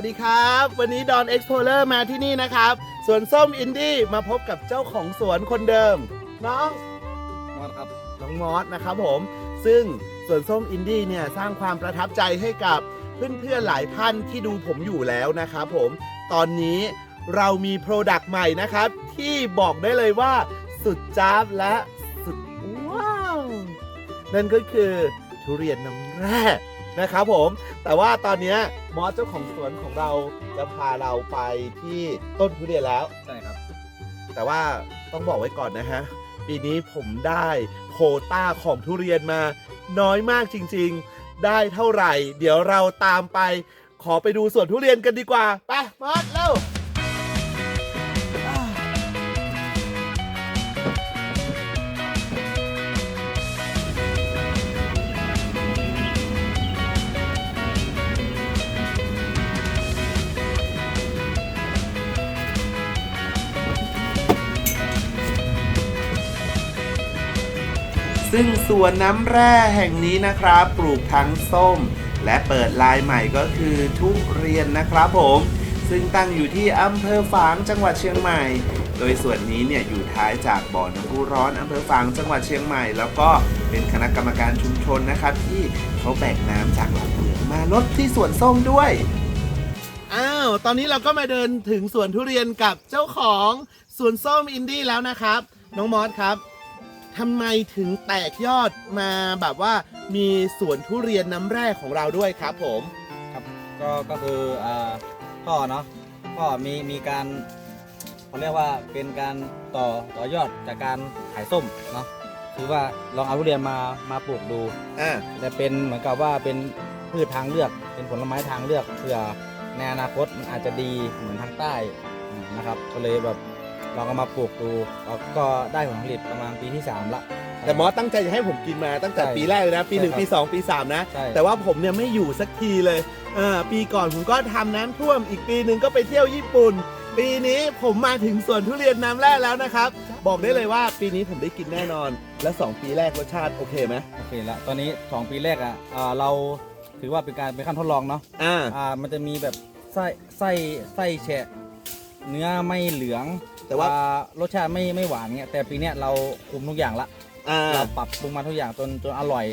วัสดีครับ วันนี้ดอนเอ็กซ์โพเลอร์มาที่นี่นะครับ สวนส้มอินดี้มาพบกับเจ้าของสวนคนเดิม น้องมอดครับ น้องมอสนะครับผม ซึ่งสวนส้มอินดี้เนี่ยสร้างความประทับใจให้กับเพื่อนๆหลายท่านที่ดูผมอยู่แล้วนะครับผม ตอนนี้เรามีโปรดักต์ใหม่นะครับ ที่บอกได้เลยว่าสุดจ้าบและสุดว้าว นั่นก็คือทุเรียนน้ำแร่ นะครับผมแต่ว่าตอนเนี้ยมอสเจ้าของสวนของเราจะพาเราไปที่ต้นทุเรียนแล้ว ใช่ครับ แต่ว่าต้องบอกไว้ก่อนนะฮะ ปีนี้ผมได้โควต้าของทุเรียนมา น้อยมากจริง ๆ ได้เท่าไหร่ เดี๋ยวเราตามไป ขอไปดูสวนทุเรียนกันดีกว่า ไปมอสเร็ว ซึ่งสวนน้ำแร่แห่งนี้นะครับ ปลูกทั้งส้ม และเปิดลายใหม่ก็คือทุเรียนนะครับผม ซึ่งตั้งอยู่ที่อำเภอฝางจังหวัดเชียงใหม่ โดยส่วนนี้เนี่ยอยู่ท้ายจากบ่อน้ำพุร้อนอำเภอฝางจังหวัดเชียงใหม่ แล้วก็เป็นคณะกรรมการชุมชนนะครับ ที่เขาแบ่งน้ำจากหลังเมืองมาลดที่สวนส้มด้วยอ้าว ตอนนี้เราก็มาเดินถึงสวนทุเรียนกับเจ้าของสวนส้มอินดี้แล้วนะครับ น้องมอสครับ ทำไมถึงแตกยอดมาแบบว่ามีสวนทุเรียนน้ำแร่ของเราด้วยครับผมครับก็ก็คืออ่าพ่อเนาะพ่อมีมีการเขาเรียกว่าเป็นการต่อต่อยอดจากการขายส้มเนาะคือว่าลองเอาทุเรียนมามาปลูกดูอ่าจะเป็นเหมือนกับว่าเป็นพืชทางเลือก เป็นผลไม้ทางเลือกเผื่อในอนาคตมันอาจจะดีเหมือนทางใต้นะครับ ก็เลยแบบ ลองเอามาปลูกดูแล้วก็ได้ผลผลิตประมาณปีที่สามละ แต่มอสตั้งใจจะให้ผมกินมาตั้งแต่ใช่ปีแรกเลยนะ ปีหนึ่งใช่ครับปีสองปีสามนะ ใช่ แต่ว่าผมเนี่ยไม่อยู่สักทีเลยเออปีก่อนผมก็ทำน้ำท่วม อีกปีหนึ่งก็ไปเที่ยวญี่ปุ่น ปีนี้ผมมาถึงสวนทุเรียนน้ำแร่แล้วนะครับ บอกได้เลยว่าปีนี้ผมได้กินแน่นอน และสองปีแรกรสชาติโอเคไหมโอเคแล้วตอนนี้สองปีแรกอะอ่าเราถือว่าเป็นการเป็นขั้นทดลองเนาะอ่า อ่ามันจะมีแบบไส้ไส้ไส้แฉะ เนื้อไม่เหลืองแต่ว่า อ่รสชาติไม่ไม่หวานเงี้ยแต่ปีเนี้ยเราคุมทุกอย่างละอ่าเราปรับปรุงมาทุกอย่างจนจนอร่อย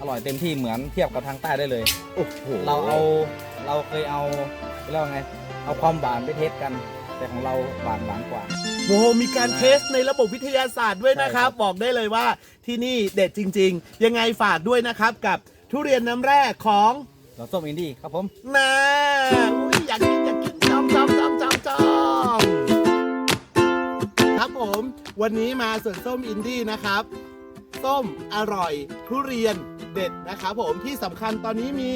อร่อยเต็มที่เหมือนเทียบกับทางใต้ได้เลย โอ้โหเราเอาเราเคยเอาเรียกว่าไง เอาความหวานไปเทสกัน แต่ของเราหวานหวานกว่า โอ้โหมีการเทสในระบบวิทยาศาสตร์ด้วยนะครับ ใช่ครับ บอกได้เลยว่าที่นี่เด็ดจริง ๆ ยังไงฝากด้วยนะครับกับทุเรียนน้ำแร่ของ เราส้มอินดี้ครับผม นา วันนี้มาสวนส้มอินดี้นะครับ ส้มอร่อย ทุเรียนเด็ดนะครับผมที่สำคัญตอนนี้มี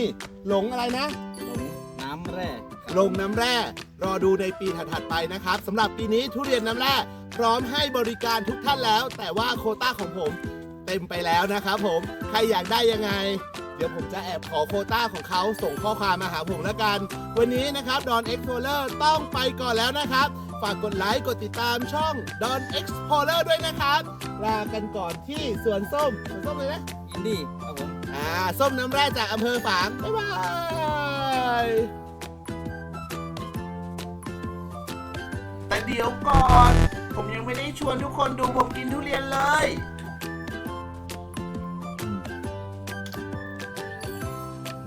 หลงอะไรนะลงน้ำแร่ลงน้ำแร่ รอดูในปีถัดๆไปนะครับสำหรับปีนี้ทุเรียนน้ำแร่พร้อมให้บริการทุกท่านแล้ว แต่ว่าโควต้าของผมเต็มไปแล้วนะครับผมใครอยากได้ยังไง เดี๋ยวผมจะแอบขอโควต้าของเขาส่งข้อความมาหาผมแล้วกัน วันนี้นะครับดอน Explorer ต้องไปก่อนแล้วนะครับ ฝากกดไลค์ กดติดตามช่อง Don Explorer ด้วยนะครับ ลากันก่อนที่สวนส้มสวนส้มเลยนะ อินดี้ครับผม อ่า ส้มน้ำแร่จากอำเภอฝาง บ๊ายบายแต่เดี๋ยวก่อน ผมยังไม่ได้ชวนทุกคนดูผมกินทุเรียนเลย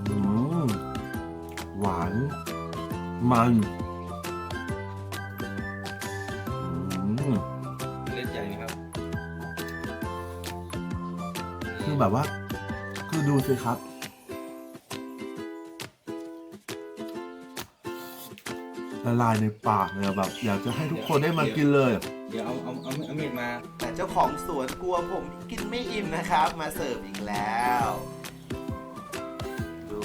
อืมหวาน มัน เล่นใหญ่นะครับคือแบบว่า คือดูสิครับ ละลายในปากเลยแบบ อยากจะให้ทุกคนได้มากินเลย เดี๋ยวเอาเอาเอาเม็ดมาแต่เจ้าของสวนกลัวผมกินไม่อิ่มนะครับ มาเสิร์ฟอีกแล้ว ดู